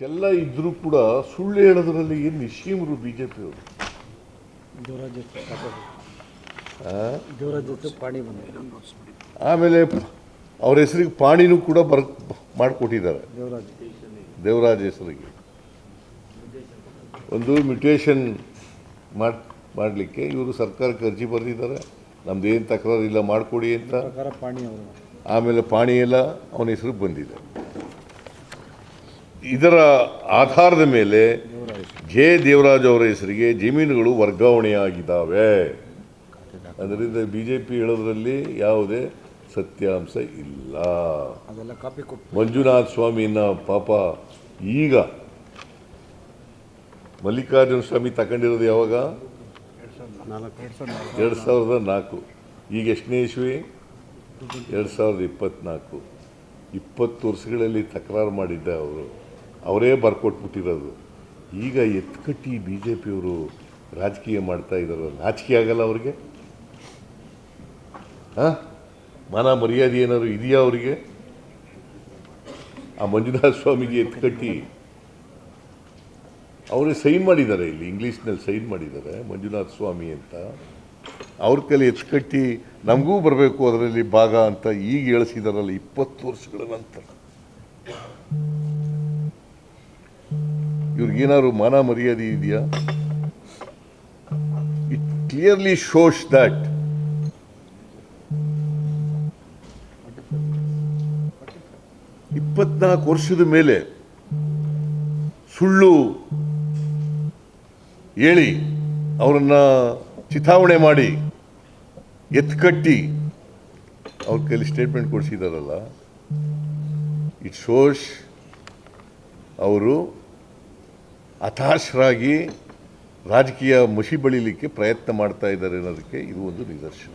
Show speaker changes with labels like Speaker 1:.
Speaker 1: ಇಷ್ಟೆಲ್ಲ ಇದ್ರೂ ಕೂಡ ಸುಳ್ಳು ಹೇಳೋದ್ರಲ್ಲಿ ಏನು ನಿಶ್ಚೀಮರು ಬಿ ಜೆ ಪಿಯವರು ಆಮೇಲೆ ಅವ್ರ ಹೆಸರಿಗೆ ಪಾಣಿನೂ ಕೂಡ ಬರ್ ಮಾಡಿಕೊಟ್ಟಿದ್ದಾರೆ.
Speaker 2: ದೇವರಾಜ್
Speaker 1: ಹೆಸರಿಗೆ. ಒಂದು ಮ್ಯೂಟೇಷನ್ ಮಾಡಿ ಮಾಡಲಿಕ್ಕೆ ಇವರು ಸರ್ಕಾರಕ್ಕೆ ಅರ್ಜಿ ಬರೆದಿದ್ದಾರೆ. ನಮ್ದು ಏನು ತಕರಾರು ಇಲ್ಲ ಮಾಡಿಕೊಡಿ ಅಂತ. ಆಮೇಲೆ ಪಾಣಿ ಎಲ್ಲ ಅವನ ಹೆಸರು ಬಂದಿದೆ. ಇದರ ಆಧಾರದ ಮೇಲೆ ಜೆ ದೇವರಾಜ್ ಅವರ ಹೆಸರಿಗೆ ಜಮೀನುಗಳು ವರ್ಗಾವಣೆಯಾಗಿದ್ದಾವೆ. ಅದರಿಂದ ಬಿ ಜೆ ಪಿ ಹೇಳೋದ್ರಲ್ಲಿ ಯಾವುದೇ ಸತ್ಯಾಂಶ ಇಲ್ಲ. ಮಂಜುನಾಥ ಸ್ವಾಮಿನ ಪಾಪ ಈಗ ಮಲ್ಲಿಕಾರ್ಜುನ ಸ್ವಾಮಿ ತಗೊಂಡಿರೋದು ಯಾವಾಗ? ಎರಡು ಸಾವಿರದ ನಾಲ್ಕು. ಈಗ ಎಷ್ಟನೇ ಇಸ್ವಿ? ಎರಡು ಸಾವಿರದ ಇಪ್ಪತ್ತ್ನಾಲ್ಕು ಇಪ್ಪತ್ತು ವರ್ಷಗಳಲ್ಲಿ ತಕರಾರು ಮಾಡಿದ್ದ ಅವರು. ಅವರೇ ಬರ್ಕೊಟ್ಬಿಟ್ಟಿರೋದು ಈಗ ಎತ್ಕಟ್ಟಿ ಬಿ ಜೆ ಪಿಯವರು ರಾಜಕೀಯ ಮಾಡ್ತಾ ಇದ್ದಾರೆ ನಾಚಿಕೆ ಆಗಲ್ಲ ಅವ್ರಿಗೆ? ಹಾಂ? ಮಾನ ಮರ್ಯಾದೆ ಏನಾದ್ರು ಇದೆಯಾ ಅವರಿಗೆ? ಆ ಮಂಜುನಾಥ ಸ್ವಾಮಿಗೆ ಎತ್ಕಟ್ಟಿ. ಅವರೇ ಸೈನ್ ಮಾಡಿದ್ದಾರೆ ಇಲ್ಲಿ, ಇಂಗ್ಲೀಷ್ನಲ್ಲಿ ಸೈನ್ ಮಾಡಿದ್ದಾರೆ, ಮಂಜುನಾಥ ಸ್ವಾಮಿ ಅಂತ. ಅವ್ರ ಕೈಲಿ ಎತ್ಕಟ್ಟಿ ನಮಗೂ ಬರಬೇಕು ಅದರಲ್ಲಿ ಭಾಗ ಅಂತ ಈಗ ಹೇಳಿಸಿದಾರಲ್ಲ ಇಪ್ಪತ್ತು ವರ್ಷಗಳ ನಂತರ. ಇವ್ರಿಗೇನಾದ್ರು ಮಾನ ಮರ್ಯಾದೆ ಇದೆಯಾ? ಇಟ್ ಕ್ಲಿಯರ್ಲಿ ಶೋಸ್ ದಟ್ ಇಪ್ಪತ್ನಾಲ್ಕು ವರ್ಷದ ಮೇಲೆ ಸುಳ್ಳು ಹೇಳಿ ಅವರನ್ನ ಚಿತಾವಣೆ ಮಾಡಿ ಎತ್ಕಟ್ಟಿ ಅವ್ರ ಕೈಲಿ ಸ್ಟೇಟ್ಮೆಂಟ್ ಕೊಡಿಸಿದಾರಲ್ಲ. ಇಟ್ ಶೋಸ್ ಅವರು ಹತಾಶರಾಗಿ ರಾಜಕೀಯ ಮುಷಿ ಬಳಿಲಿಕ್ಕೆ ಪ್ರಯತ್ನ ಮಾಡ್ತಾ ಇದ್ದಾರೆ ಅನ್ನೋದಕ್ಕೆ ಇದು ಒಂದು ನಿದರ್ಶನ.